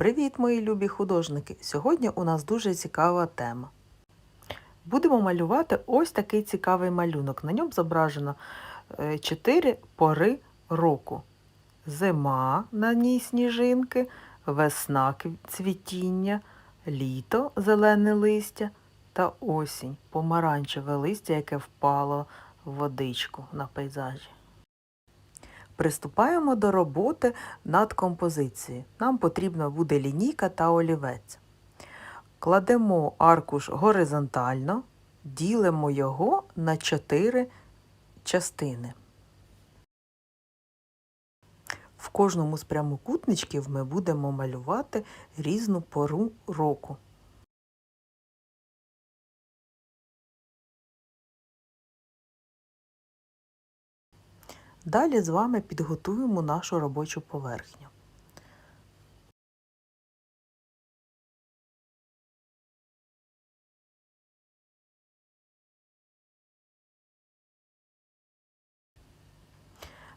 Привіт, мої любі художники! Сьогодні у нас дуже цікава тема. Будемо малювати ось такий цікавий малюнок. На ньому зображено е, чотири пори року. Зима на ній сніжинки, весна цвітіння, літо зелене листя та осінь помаранчеве листя, яке впало в водичку на пейзажі. Приступаємо до роботи над композицією. Нам потрібна буде лінійка та олівець. Кладемо аркуш горизонтально, ділимо його на 4 частини. В кожному з прямокутничків ми будемо малювати різну пору року. Далі з вами підготуємо нашу робочу поверхню.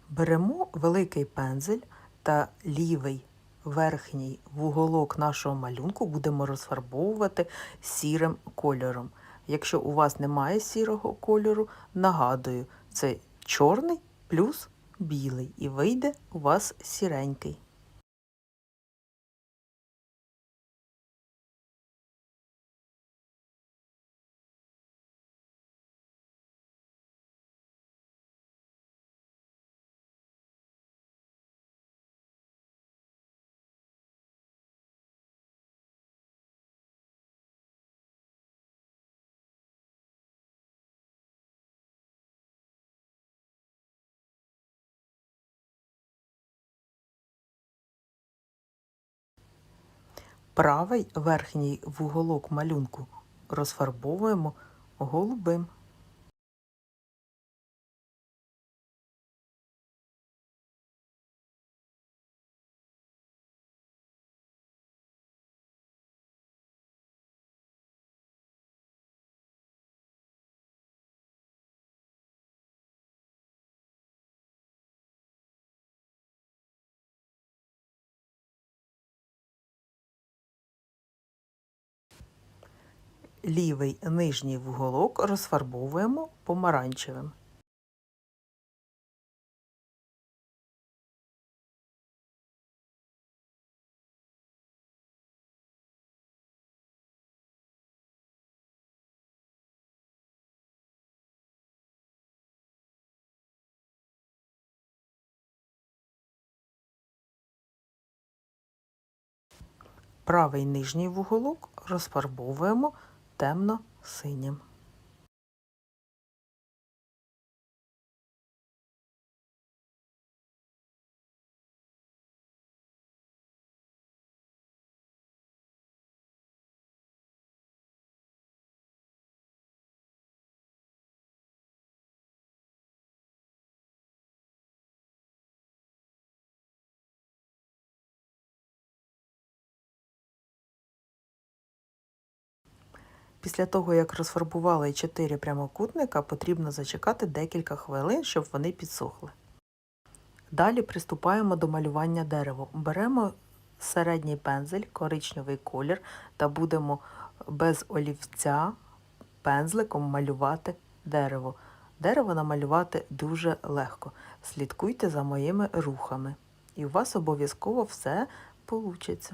Беремо великий пензель та лівий верхній вуголок нашого малюнку будемо розфарбовувати сірим кольором. Якщо у вас немає сірого кольору, нагадую, це чорний плюс білий і вийде у вас сіренький. Правий верхній вуголок малюнку розфарбовуємо голубим. Лівий нижній вуголок розфарбовуємо помаранчевим. Правий нижній вуголок розфарбовуємо темно-синім. Після того, як розфарбували 4 прямокутника, потрібно зачекати декілька хвилин, щоб вони підсохли. Далі приступаємо до малювання дерева. Беремо середній пензель, коричневий колір та будемо без олівця пензликом малювати дерево. Дерево намалювати дуже легко. Слідкуйте за моїми рухами, і у вас обов'язково все вийде.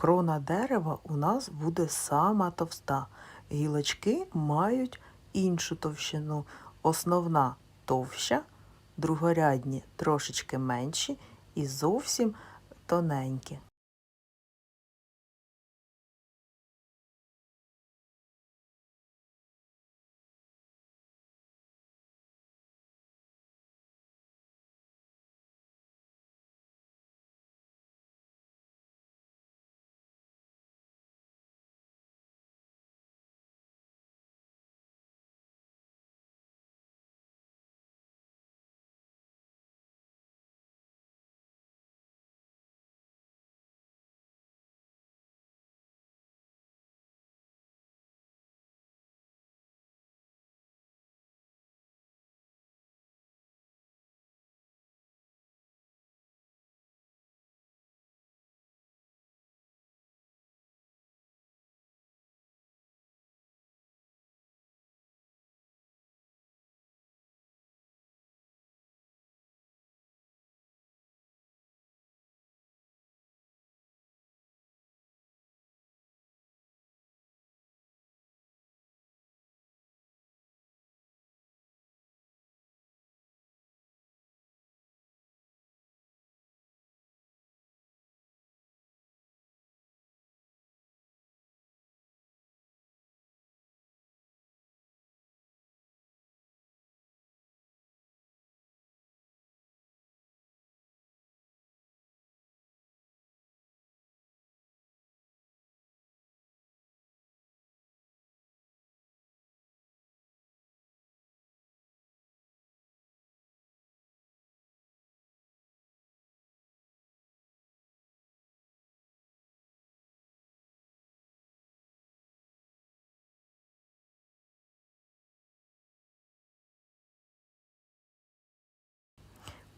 Крона дерева у нас буде сама товста. Гілочки мають іншу товщину. Основна товща, другорядні трошечки менші і зовсім тоненькі.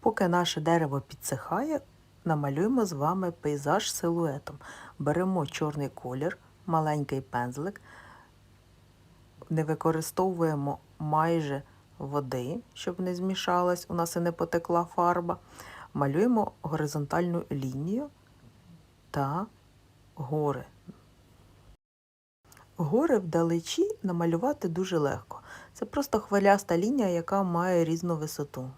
Поки наше дерево підсихає, намалюємо з вами пейзаж силуетом. Беремо чорний колір, маленький пензлик, не використовуємо майже води, щоб не змішалась, у нас і не потекла фарба. Малюємо горизонтальну лінію та гори. Гори вдалечі намалювати дуже легко. Це просто хвиляста лінія, яка має різну висоту.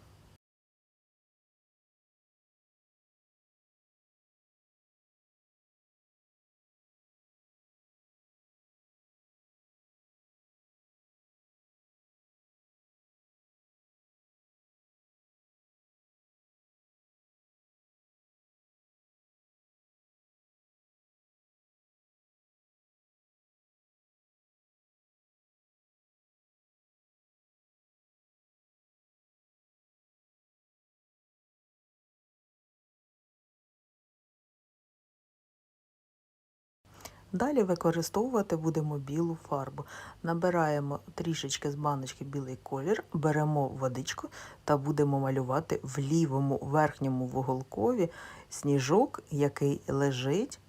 Далі використовувати будемо білу фарбу. Набираємо трішечки з баночки білий колір, беремо водичку та будемо малювати в лівому верхньому вуголкові сніжок, який лежить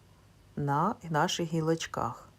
на наших гілочках.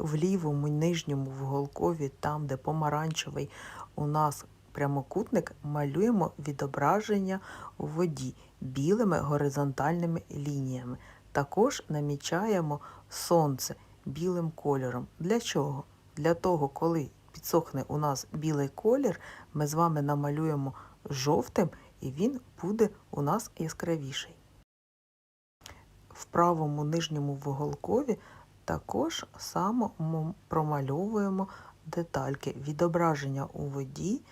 В лівому нижньому вуголкові, там, де помаранчевий у нас прямокутник, малюємо відображення у воді білими горизонтальними лініями. Також намічаємо сонце білим кольором. Для чого? Для того, коли підсохне у нас білий колір, ми з вами намалюємо жовтим і він буде у нас яскравіший. В правому нижньому вуголкові також само промальовуємо детальки відображення у воді.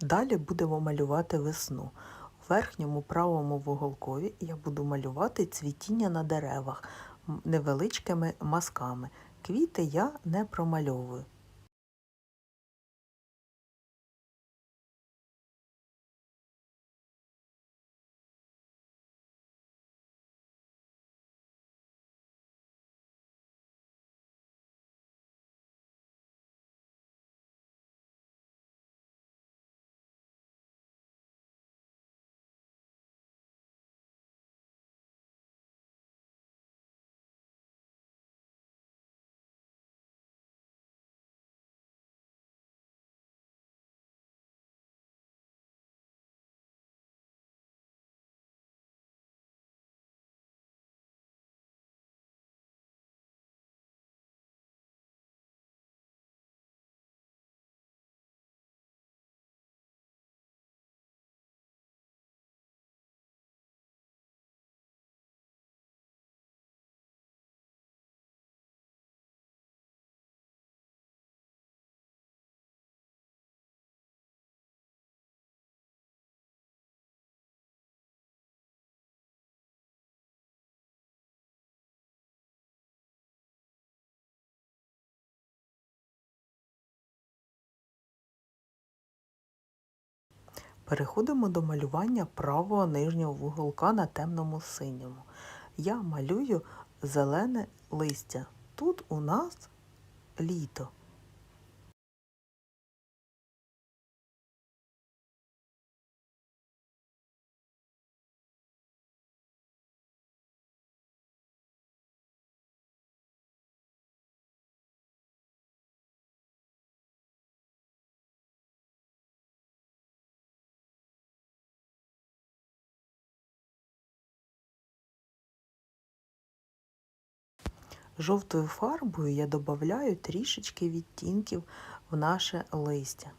Далі будемо малювати весну. У верхньому правому вуголкові я буду малювати цвітіння на деревах невеличкими мазками. Квіти я не промальовую. Переходимо до малювання правого нижнього вуголка на темному синьому. Я малюю зелене листя. Тут у нас літо. Жовтою фарбою я додаю трішечки відтінків в наше листя.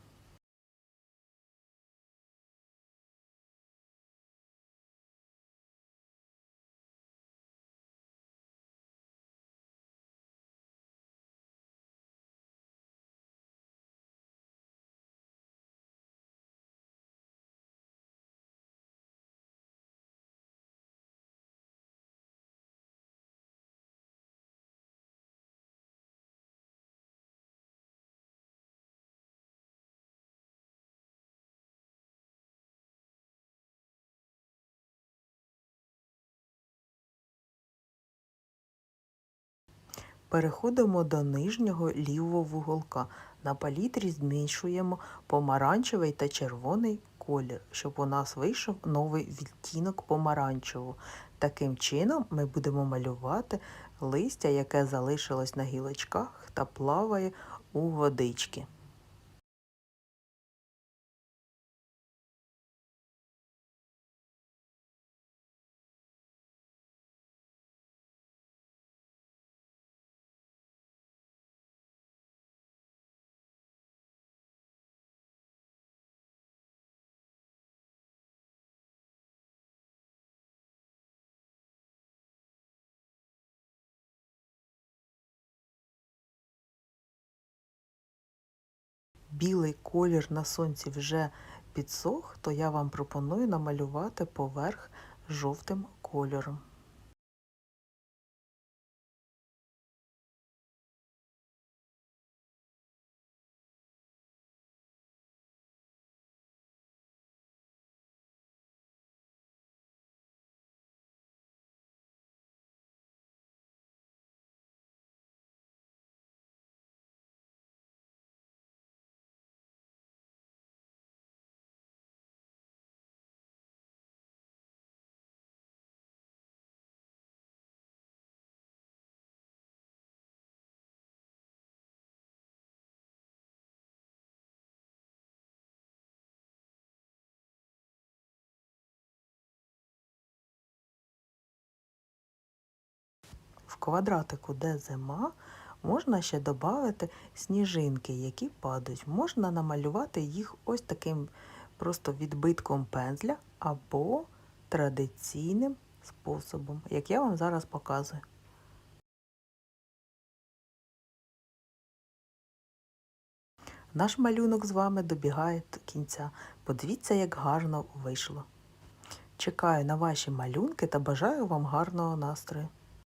Переходимо до нижнього лівого вуголка. На палітрі змішуємо помаранчевий та червоний колір, щоб у нас вийшов новий відтінок помаранчевого. Таким чином ми будемо малювати листя, яке залишилось на гілочках та плаває у водички. Білий колір на сонці вже підсох, то я вам пропоную намалювати поверх жовтим кольором. Квадратику, де зима, можна ще додати сніжинки, які падають. Можна намалювати їх ось таким просто відбитком пензля або традиційним способом, як я вам зараз показую. Наш малюнок з вами добігає до кінця. Подивіться, як гарно вийшло. Чекаю на ваші малюнки та бажаю вам гарного настрою.